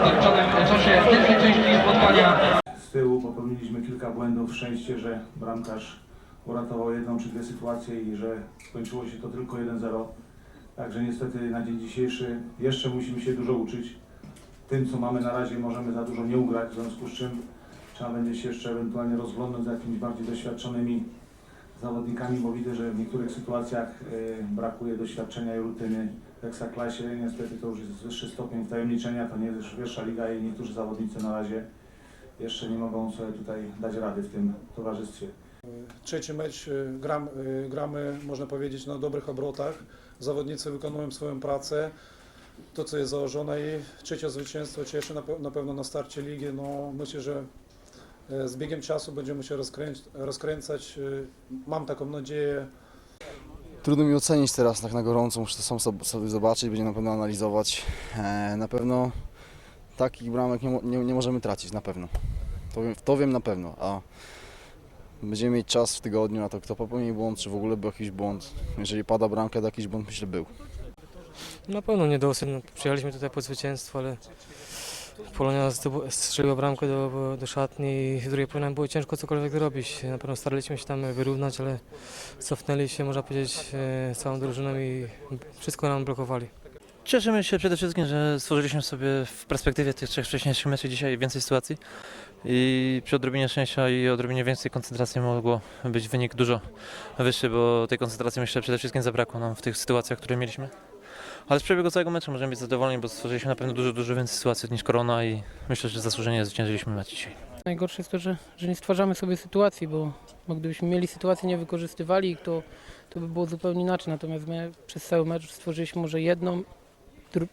ograniczonym czasie w pierwszej części spotkania. Z tyłu popełniliśmy kilka błędów. Szczęście, że bramkarz uratował jedną czy dwie sytuacje i że skończyło się to tylko 1-0. Także niestety na dzień dzisiejszy jeszcze musimy się dużo uczyć. Tym, co mamy na razie, możemy za dużo nie ugrać, w związku z czym trzeba będzie się jeszcze ewentualnie rozglądać z jakimiś bardziej doświadczonymi zawodnikami, bo widzę, że w niektórych sytuacjach y, brakuje doświadczenia i rutyny w Ekstraklasie. Niestety to już jest wyższy stopień wtajemniczenia, to nie jest już wyższa liga i niektórzy zawodnicy na razie jeszcze nie mogą sobie tutaj dać rady w tym towarzystwie. Trzeci mecz y, gram, y, gramy, można powiedzieć, na dobrych obrotach. Zawodnicy wykonują swoją pracę, to co jest założone i trzecie zwycięstwo cieszy na, na pewno na starcie ligi. No, myślę, że e, z biegiem czasu będziemy się rozkręc- rozkręcać. Y, Mam taką nadzieję. Trudno mi ocenić teraz tak na gorąco, muszę to sam sob- sobie zobaczyć, będzie na pewno analizować. E, na pewno takich bramek nie, nie, nie możemy tracić, na pewno. To, wiem- to wiem na pewno, a będziemy mieć czas w tygodniu na to, kto popełnił błąd, czy w ogóle był jakiś błąd. Jeżeli pada bramka, to jakiś błąd myślę był. Na pewno nie dosyć. No, przyjechaliśmy tutaj po zwycięstwo, ale Polonia strzeliła bramkę do, do szatni i w drugiej połowie było ciężko cokolwiek zrobić. Na pewno staraliśmy się tam wyrównać, ale cofnęli się, można powiedzieć, e, całą drużyną i wszystko nam blokowali. Cieszymy się przede wszystkim, że stworzyliśmy sobie w perspektywie tych trzech wcześniejszych meczów dzisiaj więcej sytuacji i przy odrobinie szczęścia i odrobinie więcej koncentracji mogło być wynik dużo wyższy, bo tej koncentracji myślę przede wszystkim zabrakło nam w tych sytuacjach, które mieliśmy. Ale z przebiegu całego meczu możemy być zadowoleni, bo stworzyliśmy na pewno dużo, dużo więcej sytuacji niż Korona i myślę, że zasłużenie zwyciężyliśmy mecz dzisiaj. Najgorsze jest to, że, że nie stwarzamy sobie sytuacji, bo, bo gdybyśmy mieli sytuację, nie wykorzystywali to, to by było zupełnie inaczej. Natomiast my przez cały mecz stworzyliśmy może jedną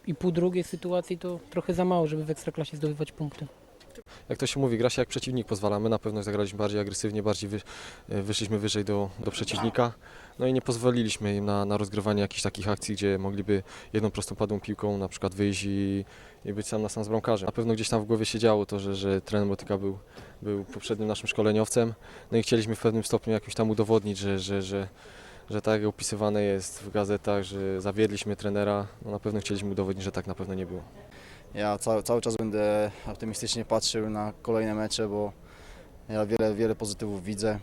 i pół drugiej sytuacji, to trochę za mało, żeby w Ekstraklasie zdobywać punkty. Jak to się mówi, gra się jak przeciwnik pozwala. My na pewno zagraliśmy bardziej agresywnie, bardziej wy, e, wyszliśmy wyżej do, do przeciwnika. No i nie pozwoliliśmy im na, na rozgrywanie jakichś takich akcji, gdzie mogliby jedną prostą padłą piłką na przykład wyjść i, i być sam na sam z bramkarzem. Na pewno gdzieś tam w głowie się działo to, że, że trener Motyka był, był poprzednim naszym szkoleniowcem. No i chcieliśmy w pewnym stopniu jakimś tam udowodnić, że, że, że, że tak jak opisywane jest w gazetach, że zawiedliśmy trenera, no na pewno chcieliśmy udowodnić, że tak na pewno nie było. Ja cały, cały czas będę optymistycznie patrzył na kolejne mecze, bo ja wiele, wiele pozytywów widzę.